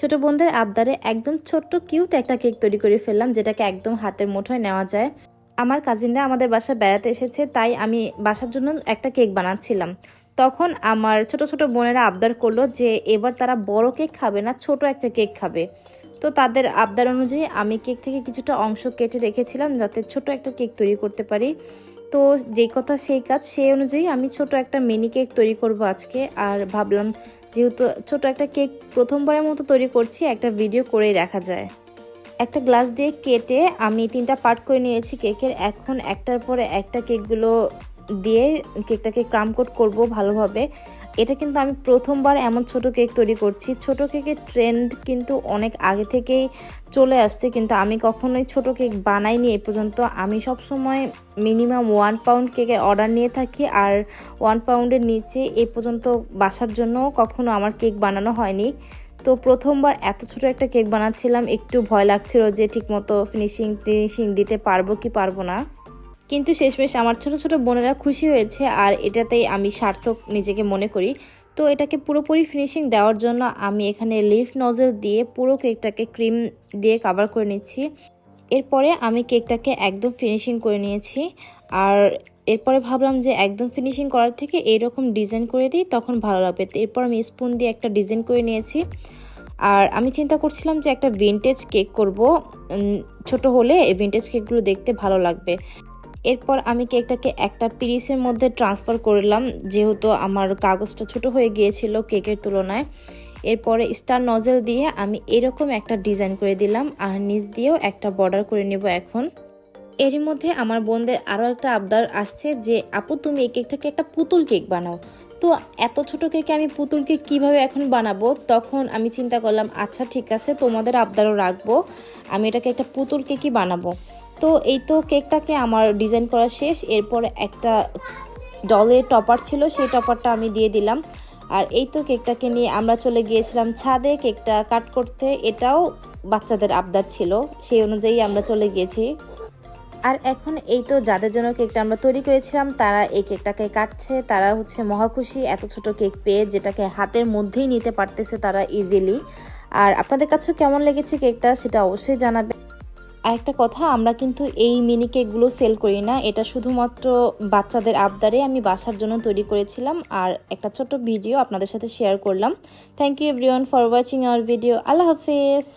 ছোট বোনদের আবদারে একদম ছোট্ট কিউট একটা কেক তৈরি করে ফেললাম, যেটাকে একদম হাতের মুঠোয় নেওয়া যায়। আমার কাজিনরা আমাদের বাসায় বেড়াতে এসেছে, তাই আমি বাসার জন্য একটা কেক বানাচ্ছিলাম। তখন আমার ছোট ছোট বোনেরা আবদার করল যে এবার তারা বড় কেক খাবে না, ছোট একটা কেক খাবে। তো তাদের আবদার অনুযায়ী আমি কেক থেকে কিছুটা অংশ কেটে রেখেছিলাম, যাতে ছোট একটা কেক তৈরি করতে পারি। তো যেই কথা সেই কাজ, সেই অনুযায়ী আমি ছোট একটা মিনি কেক তৈরি করব আজকে, আর ভাবলাম যেহেতু ছোট একটা কেক প্রথমবারের মতো তৈরি করছি, একটা ভিডিও করেই রাখা যায়। একটা গ্লাস দিয়ে কেটে আমি তিনটা পার্ট করে নিয়েছি কেকের। এখন একটার পরে একটা কেকগুলো দিয়ে কেকটাকে ক্রাম কোট করব ভালোভাবে। এটা কিন্তু আমি প্রথমবার এমন ছোট কেক তৈরি করছি। ছোট কেকের ট্রেন্ড কিন্তু অনেক আগে থেকেই চলে আসছে, কিন্তু আমি কখনোই ছোট কেক বানাইনি এ পর্যন্ত। আমি সব সময় মিনিমাম ওয়ান পাউন্ড কেকের অর্ডার নিয়ে থাকি আর ওয়ান পাউন্ডের নিচে এ পর্যন্ত বাসার জন্য কখনো আমার কেক বানানো হয়নি। তো প্রথমবার এত ছোট একটা কেক বানাচ্ছিলাম, একটু ভয় লাগছিল যে ঠিকমতো ফিনিশিং টিনিশিং দিতে পারব কি পারব না। কিন্তু শেষমেশ আমার ছোট ছোট বোনেরা খুশি হয়েছে আর এটাতেই আমি সার্থক নিজেকে মনে করি। তো এটাকে পুরোপুরি ফিনিশিং দেওয়ার জন্য আমি এখানে লিফ নজেল দিয়ে পুরো কেকটাকে ক্রিম দিয়ে কাভার করে নিচ্ছি। এরপরে আমি কেকটাকে একদম ফিনিশিং করে নিয়েছি। আর এরপরে ভাবলাম যে একদম ফিনিশিং করার থেকে এইরকম ডিজাইন করে দিই, তখন ভালো লাগবে। এরপর আমি স্পুন দিয়ে একটা ডিজাইন করে নিয়েছি। আর আমি চিন্তা করছিলাম যে একটা ভিনটেজ কেক করব। ছোট হলে এই ভিনটেজ কেকগুলো দেখতে ভালো লাগবে। এরপর আমি কেকটাকে একটা পিরিসের মধ্যে ট্রান্সফার করলাম, যেহেতু আমার কাগজটা ছোট হয়ে গিয়েছিল কেকের তুলনায়। এরপরে স্টার নজেল দিয়ে আমি এরকম একটা ডিজাইন করে দিলাম আর নিচ দিয়েও একটা বর্ডার করে নেব এখন। এরই মধ্যে আমার বোনদের আরও একটা আবদার আসছে যে, আপু, তুমি এই কেকটাকে একটা পুতুল কেক বানাও। তো এত ছোট কেকে আমি পুতুল কেক কীভাবে এখন বানাবো? তখন আমি চিন্তা করলাম আচ্ছা ঠিক আছে, তোমাদের আবদারও রাখব, আমি এটাকে একটা পুতুল কেকই বানাবো। তো এই তো কেকটাকে আমার ডিজাইন করা শেষ। এরপর একটা ডলের টপার ছিল, সেই টপারটা আমি দিয়ে দিলাম। আর এই তো কেকটাকে নিয়ে আমরা চলে গিয়েছিলাম ছাদে। কেকটা কাট করতে এটাও বাচ্চাদের আবদার ছিল, সেই অনুযায়ী আমরা চলে গিয়েছি। আর এখন এই তো যাদের জন্য কেকটা আমরা তৈরি করেছিলাম, তারা এই কেকটাকে কাটছে। তারা হচ্ছে মহা খুশি, এত ছোট কেক পেয়ে যেটাকে হাতের মধ্যেই নিতে পারতেছে তারা ইজিলি আর আপনাদের কাছেও কেমন লেগেছে কেকটা, সেটা অবশ্যই জানাবে আর একটা কথা, আমরা কিন্তু এই মিনি কেকগুলো সেল করি না। এটা শুধুমাত্র বাচ্চাদের আবদারে আমি বাসার জন্য তৈরি করেছিলাম আর একটা ছোট ভিডিও আপনাদের সাথে শেয়ার করলাম। Thank you everyone for watching our video আল্লাহ হাফেজ।